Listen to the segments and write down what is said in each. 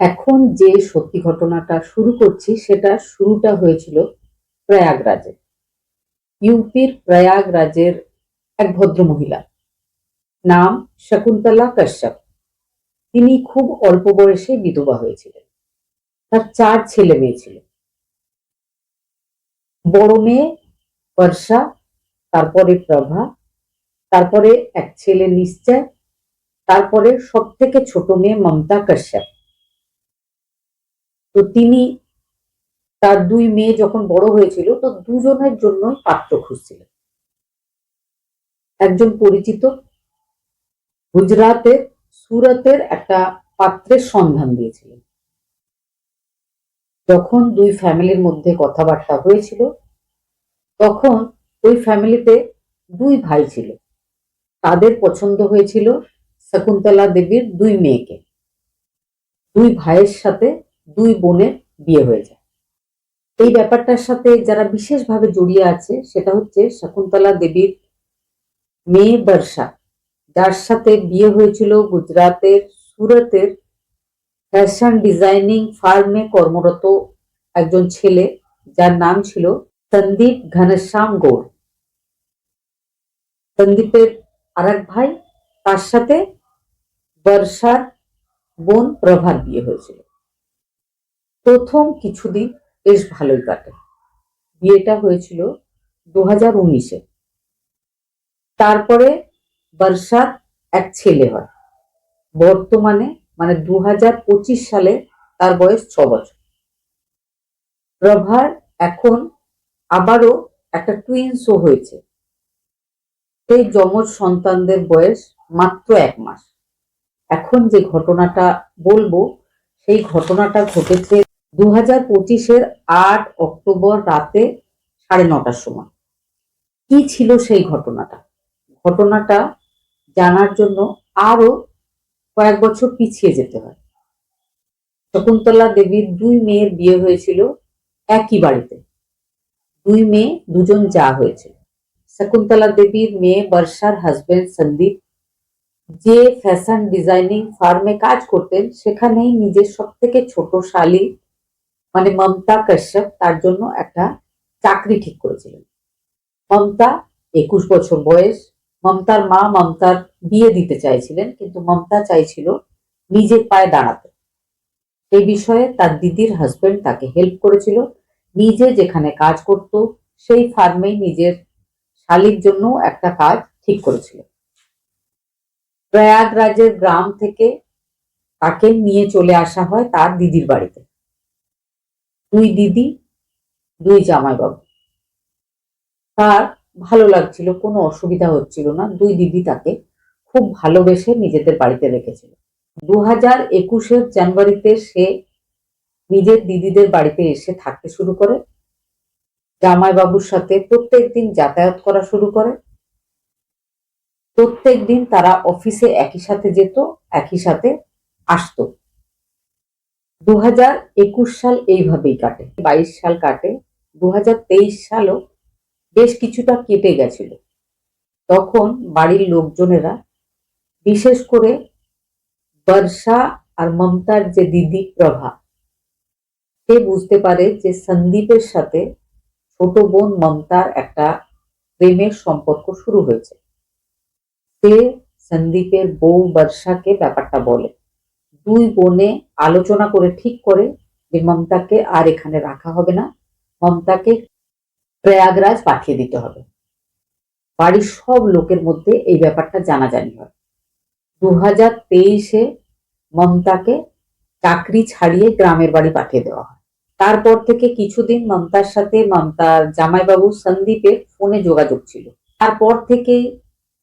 এখন যে সত্যি ঘটনাটা শুরু করছি, সেটা শুরুটা হয়েছিল প্রয়াগরাজে। ইউপির প্রয়াগরাজের এক ভদ্র মহিলা নাম শকুন্তলা কাশ্যপ। তিনি খুব অল্প বয়সে বিধবা হয়েছিলেন। তার চার ছেলে মেয়ে ছিল। বড় মেয়ে বর্ষা, তারপরে প্রভা, তারপরে এক ছেলে নিশ্চয়, তারপরে সব থেকে ছোট মেয়ে মমতা কাশ্যপ। তো তিনি তার দুই মেয়ে যখন বড় হয়েছিল, তো দুজনের জন্যই পাত্র খুঁজছিলেন। একজন পরিচিত গুজরাতের, সুরতের একটা পাত্রের সন্ধান দিয়েছিলেন। যখন দুই ফ্যামিলির মধ্যে কথাবার্তা হয়েছিল। তখন ওই ফ্যামিলিতে দুই ভাই ছিল। তাদের পছন্দ হয়েছিল শকুন্তলা দেবীর দুই মেয়েকে। দুই ভাইয়ের সাথে দুই বোনের বিয়ে হয়ে যায়। এই ব্যাপারটার সাথে যারা বিশেষভাবে জড়িয়ে আছে, সেটা হচ্ছে শকুন্তলা দেবীর মেয়ে বর্ষা। যার সাথে বিয়ে হয়েছিল গুজরাতের সুরতের ফ্যাশন ডিজাইনিং ফার্মে কর্মরত একজন ছেলে, যার নাম ছিল সন্দীপ ঘনশ্যাম গৌড় সন্দীপের আরেক ভাই, তার সাথে বর্ষার বোন প্রভার বিয়ে হয়েছিল। প্রথম কিছুদিন বেশ ভালোই কাটে। বিয়েটা হয়েছিল দু হাজার উনিশে। তারপরে বর্ষার এক ছেলে হয়। বর্তমানে মানে দু হাজার পঁচিশ সালে তার বয়স ছ বছর। প্রভার এখন আবারও একটা টুইন্সও হয়েছে। সেই যমজ সন্তানদের বয়স মাত্র এক মাস। এখন যে ঘটনাটা বলব, সেই ঘটনাটা ঘটেছে দু হাজার পঁচিশের আট অক্টোবর রাতে সাড়ে নটার সময়। কি ছিল সেই ঘটনাটা? ঘটনাটা জানার জন্য আরও কয়েক বছর পিছিয়ে যেতে হয়। শকুন্তলা দেবীর দুই মেয়ের বিয়ে হয়েছিল একই বাড়িতে। দুই মেয়ে, দুজন যা হয়েছিল। শকুন্তলা দেবীর মেয়ে বর্ষার হাজবেন্ড সন্দীপ, যে ফ্যাশন ডিজাইনিং ফার্মে কাজ করতেন, সেখানেই নিজের সব থেকে ছোট শালী মানে মমতা কাশ্যপ তার জন্য একটা চাকরি ঠিক করেছিলেন। মমতা একুশ বছর বয়স, মমতার মা মমতার বিয়ে দিতে চাইছিলেন, কিন্তু মমতা চাইছিল নিজের পায়ে দাঁড়াতে। এই বিষয়ে তার দিদির হাজবেন্ড তাকে হেল্প করেছিল, নিজে যেখানে কাজ করত, সেই ফার্মেই নিজের শালির জন্য একটা কাজ ঠিক করেছিল। প্রয়াগরাজের গ্রাম থেকে তাকে নিয়ে চলে আসা হয় তার দিদির বাড়িতে। দুই দিদি, দুই জামাইবাবু। তার ভালো লাগছিল, কোনো অসুবিধা হচ্ছিল না, দুই দিদি তাকে খুব ভালোবেসে নিজেদের বাড়িতে রেখেছিল। দু হাজার একুশের জানুয়ারিতে সে নিজের দিদিদের বাড়িতে এসে থাকতে শুরু করে, জামাইবাবুর সাথে প্রত্যেক দিন যাতায়াত করা শুরু করে। প্রত্যেক দিন তারা অফিসে একই সাথে যেত, একই সাথে আসতো। দু হাজার একুশ সাল এইভাবেই কাটে, বাইশ সাল কাটে দু হাজার তেইশ সালও বেশ কিছুটা কেটে গেছিল। তখন বাড়ির লোকজনেরা বিশেষ করে বর্ষা আর মমতার যে দিদি প্রভা, সে বুঝতে পারে যে সন্দীপের সাথে ছোট বোন মমতার একটা প্রেমের সম্পর্ক শুরু হয়েছে। সে সন্দীপের বউ বর্ষাকে ব্যাপারটা বলে। দুই বোনে আলোচনা করে ঠিক করে যে মমতাকে আর এখানে রাখা হবে না। মমতাকে প্রয়াগরাজ পাঠিয়ে দিতে হবে। বাড়ির সব লোকের মধ্যে এই ব্যাপারটা জানাজানি হয়। দু হাজার তেইশে মমতাকে চাকরি ছাড়িয়ে গ্রামের বাড়ি পাঠিয়ে দেওয়া হয়। তারপর থেকে কিছুদিন মমতার সাথে মমতার জামাইবাবু সন্দীপের ফোনে যোগাযোগ ছিল। তারপর থেকে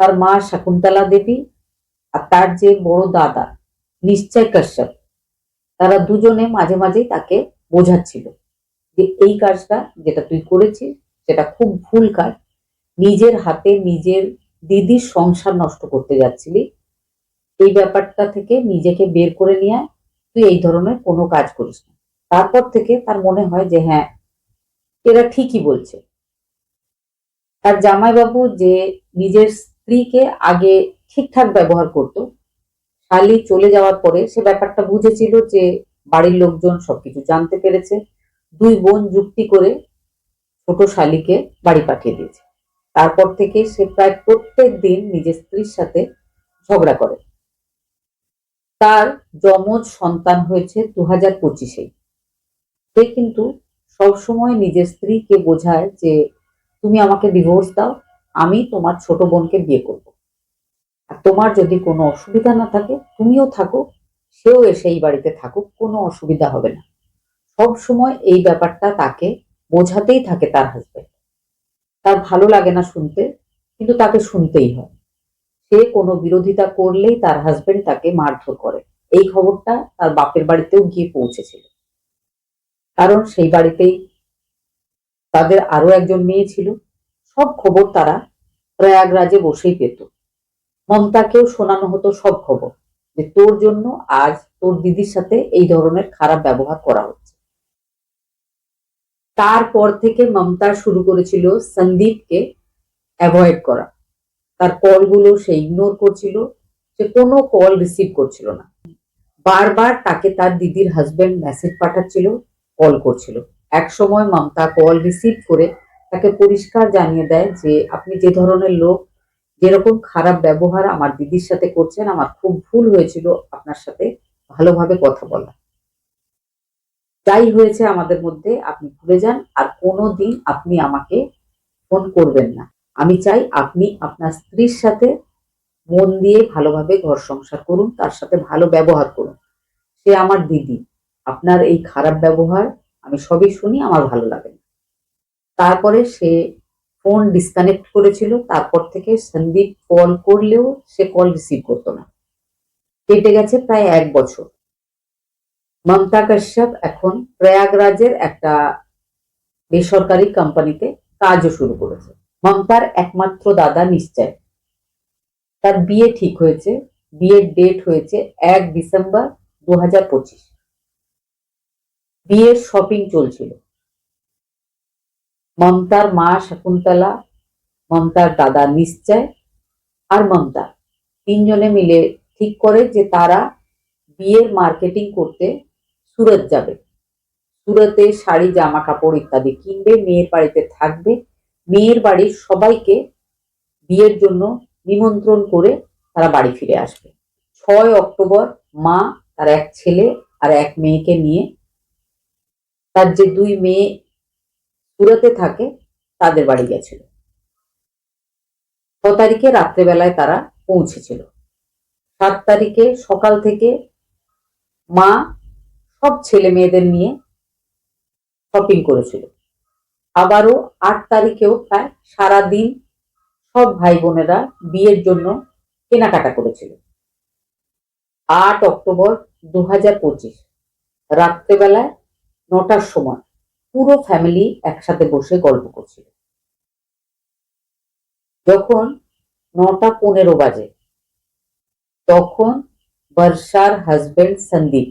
তার মা শকুন্তলা দেবী আর তার যে বড় দাদা নিশ্চয় কাশ্যপ। তারা দুজনে মাঝে মাঝেই তাকে বোঝাচ্ছিল যে এই কাজটা যেটা তুই করেছিস, সেটা খুব ভুল কাজ। নিজের হাতে নিজের দিদির সংসার নষ্ট করতে যাচ্ছিলি। এই ব্যাপারটা থেকে নিজেকে বের করে নিয়ে তুই এই ধরনের কোনো কাজ করিস না। তারপর থেকে তার মনে হয় যে হ্যাঁ এরা ঠিকই বলছে। তার জামাইবাবু যে নিজের স্ত্রীকে আগে ঠিকঠাক ব্যবহার করত শালি চলে যাওয়ার পরে সে ব্যাপারটা বুঝেছিল যে বাড়ির লোকজন সবকিছু জানতে পেরেছে। দুই বোন যুক্তি করে ছোট শালিকে বাড়ি পাঠিয়ে দিয়েছে। তারপর থেকে সে প্রায় প্রত্যেক দিন নিজের স্ত্রীর সাথে ঝগড়া করে। তার যমজ সন্তান হয়েছে দু হাজার পঁচিশে। সে কিন্তু সবসময় নিজের স্ত্রীকে বোঝায় যে, তুমি আমাকে ডিভোর্স দাও, আমি তোমার ছোট বোনকে বিয়ে করব। আর তোমার যদি কোনো অসুবিধা না থাকে, তুমিও থাকো, সেও এসে এই বাড়িতে থাকুক, কোনো অসুবিধা হবে না। সব সময় এই ব্যাপারটা তাকে বোঝাতেই থাকে তার হাজবেন্ড তার ভালো লাগে না শুনতে, কিন্তু তাকে শুনতেই হয়। সে কোনো বিরোধিতা করলেই তার হাজবেন্ড তাকে মারধর করে। এই খবরটা তার বাপের বাড়িতেও গিয়ে পৌঁছেছিল। কারণ সেই বাড়িতেই তাদের আরও একজন মেয়ে ছিল। সব খবর তারা প্রয়াগরাজে বসেই পেত। মমতাকেও শোনানো হতো সব খবর যে তোর জন্য আজ তোর দিদির সাথে এই ধরনের খারাপ ব্যবহার করা হচ্ছে। তারপর থেকে মমতা শুরু করেছিল সন্দীপকে অ্যাভয়েড করা। তার কলগুলো সে ইগনোর করছিল, সে কোনো কল রিসিভ করছিল না। বারবার তাকে তার দিদির হাজবেন্ড মেসেজ পাঠাচ্ছিল কল করছিল। এক সময় মমতা কল রিসিভ করে তাকে পরিষ্কার জানিয়ে দেয় যে, আপনি যে ধরনের লোক যেরকম খারাপ ব্যবহার আমার দিদির সাথে করছেন, আমার খুব ভুল হয়েছিল আপনার সাথে ভালোভাবে কথা বলা। যাই হয়েছে আমাদের মধ্যে, আপনি ভুলে যান আর কোনো দিন আপনি আমাকে ফোন করবেন না। আমি চাই আপনি আপনার স্ত্রীর সাথে মন দিয়ে ভালোভাবে ঘর সংসার করুন, তার সাথে ভালো ব্যবহার করুন। সে আমার দিদি। আপনার এই খারাপ ব্যবহার আমি সবই শুনি, আমার ভালো লাগে না। তারপরে সে ফোন ডিসকানেক্ট করেছিল, তারপর থেকে সন্দীপ কল করলেও সে কল রিসিভ করতো না। কেটে গেছে প্রায় এক বছর। মমতা কাশ্যপ এখন প্রয়াগরাজের একটা বেসরকারি কোম্পানিতে কাজও শুরু করেছে। মমতার একমাত্র দাদা নিশ্চয়। তার বিয়ে ঠিক হয়েছে, বিয়ের ডেট হয়েছে এক ডিসেম্বর দু হাজার পঁচিশ। বিয়ের শপিং চলছিল। মমতার মা শকুন্তলা, মমতার দাদা নিশ্চয় আর মমতা। তিনজনে মিলে ঠিক করে যে তারা বিয়ের মার্কেটিং করতে সুরত যাবে। সুরতে শাড়ি জামা কাপড় ইত্যাদি কিনবে, মেয়ের বাড়িতে থাকবে। মেয়ের বাড়ির সবাইকে বিয়ের জন্য নিমন্ত্রণ করে তারা বাড়ি ফিরে আসবে। ছয় অক্টোবর মা তার এক ছেলে আর এক মেয়েকে নিয়ে তার যে দুই মেয়ে সুরতে থাকে, তাদের বাড়ি গেছিল। ছ তারিখে রাত্রেবেলায় তারা পৌঁছেছিল। সাত তারিখে সকাল থেকে মা সব ছেলে মেয়েদের নিয়ে শপিং করেছিল। আবারও আট তারিখেও প্রায় সারা দিন সব ভাই বোনেরা বিয়ের জন্য কেনাকাটা করেছিল। আট অক্টোবর দু হাজার পঁচিশ, রাত্রেবেলায় নটার সময় পুরো ফ্যামিলি একসাথে বসে গল্প করছিল। যখন নটা পনেরো বাজে, তখন বর্ষার হাজবেন্ড সন্দীপ,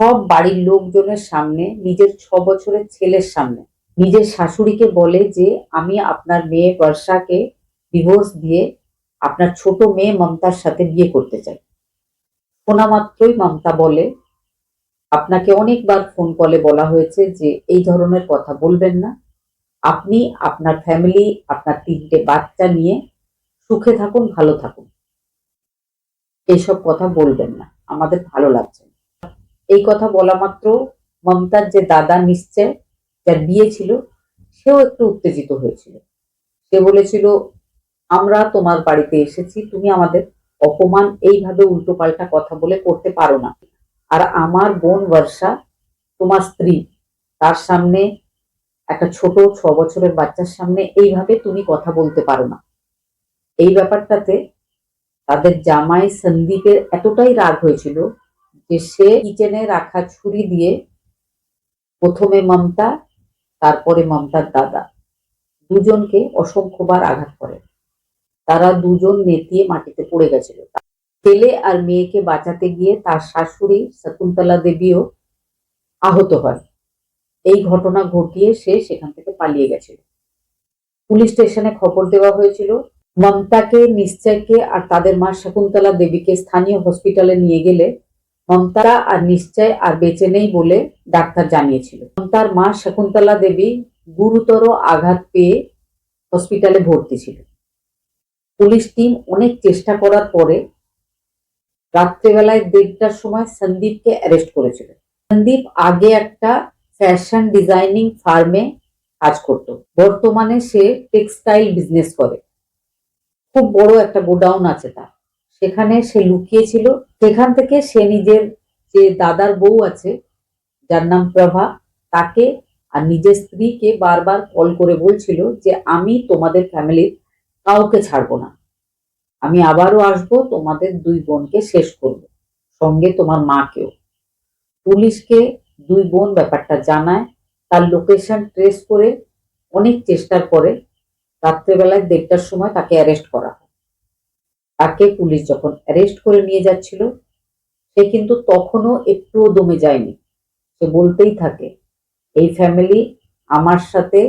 সব বাড়ির লোকজনের সামনে, নিজের ছ বছরের ছেলের সামনে, নিজের শাশুড়িকে বলে যে, আমি আপনার মেয়ে বর্ষাকে ডিভোর্স দিয়ে আপনার ছোট মেয়ে মমতার সাথে বিয়ে করতে চাই। শোনা মাত্রই মমতা বলে আপনাকে অনেকবার ফোন কলে বলা হয়েছে যে এই ধরনের কথা বলবেন না। আপনি আপনার ফ্যামিলি আপনার তিনটে বাচ্চা নিয়ে সুখে থাকুন, ভালো থাকুন। এইসব কথা বলবেন না। আমাদের ভালো লাগছে এই কথা বলা মাত্র মমতার যে দাদা নিশ্চয়, যার বিয়ে ছিল, সেও একটু উত্তেজিত হয়েছিল। সে বলেছিল, আমরা তোমার বাড়িতে এসেছি, তুমি আমাদের অপমান এইভাবে উল্টোপাল্টা কথা বলে করতে পারো না। আর আমার বোন বর্ষা, তোমার স্ত্রী, তার সামনে একটা ছোট ছ বছরের বাচ্চার সামনে এইভাবে তুমি কথা বলতে পারো না। এই ব্যাপারটাতে তাদের জামাই সন্দীপের এতটাই রাগ হয়েছিল যে সে কিচেনে রাখা ছুরি দিয়ে প্রথমে মমতা, তারপরে মমতার দাদা। দুজনকে অসংখ্যবার আঘাত করে। তারা দুজন নেতিয়ে মাটিতে পড়ে গেছিল। ছেলে আর মেয়েকে বাঁচাতে গিয়ে তার শাশুড়ি শকুন্তলা দেবীও আহত হয়। এই ঘটনা ঘটিয়ে সে সেখান থেকে পালিয়ে গেছিল। পুলিশ স্টেশনে খবর দেওয়া হয়েছিল, মমতাকে, নিশ্চয়কে আর তাদের মা শকুন্তলা দেবীকে স্থানীয় হসপিটালে নিয়ে গেলে মমতা আর নিশ্চয় আর বেঁচে নেই বলে ডাক্তার জানিয়েছিল। মমতার মা শকুন্তলা দেবী গুরুতর আঘাত পেয়ে হসপিটালে ভর্তি ছিল। পুলিশ টিম অনেক চেষ্টা করার পরে রাত্রেবেলায় দেড়টার সময় সন্দীপকে অ্যারেস্ট করেছিল সন্দীপ আগে একটা ফ্যাশন ডিজাইনিং ফার্মে কাজ করত। বর্তমানে সে টেক্সটাইল বিজনেস করে। খুব বড় একটা গোডাউন আছে তার। সেখানে সে লুকিয়েছিল। সেখান থেকে সে নিজের যে দাদার বউ আছে, যার নাম প্রভা, তাকে আর নিজের স্ত্রীকে বারবার কল করে বলছিল যে, আমি তোমাদের ফ্যামিলির কাউকে ছাড়বো না। আমি আবারও আসব, তোমাদের দুই বোনকে শেষ করব, সঙ্গে তোমার মাকেও। পুলিশকে দুই বোন ব্যাপারটা জানায়, তার লোকেশন ট্রেস করে অনেক চেষ্টার পরে রাত্রেবেলায় দেড়টার সময় তাকে অ্যারেস্ট করা হয়। তাকে পুলিশ যখন অ্যারেস্ট করে নিয়ে যাচ্ছিল, সে কিন্তু তখনও একটুও দমে যায়নি। সে বলতেই থাকে, এই ফ্যামিলি আমার সাথে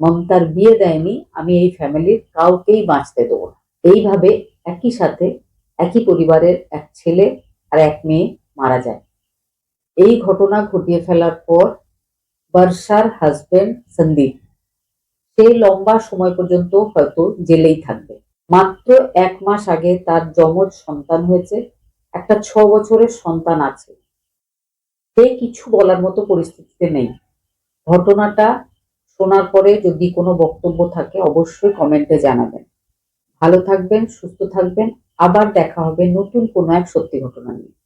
মমতার বিয়ে দেয়নি, আমি এই ফ্যামিলির কাউকেই বাঁচতে দেবো না। এইভাবে একই সাথে একই পরিবারের এক ছেলে আর এক মেয়ে মারা যায়। এই ঘটনা ঘটিয়ে ফেলার পর বর্ষার হাজবেন্ড সন্দীপ, সে লম্বা সময় পর্যন্ত হয়তো জেলেই থাকবে। মাত্র এক মাস আগে তার যমজ সন্তান হয়েছে, একটা ছ বছরের সন্তান আছে। সে কিছু বলার মতো পরিস্থিতিতে নেই। ঘটনাটা শোনার পরে যদি কোনো বক্তব্য থাকে, অবশ্যই কমেন্টে জানাবেন। ভালো থাকবেন সুস্থ থাকবেন। আবার দেখা হবে নতুন কোনো এক সত্যি ঘটনা নিয়ে।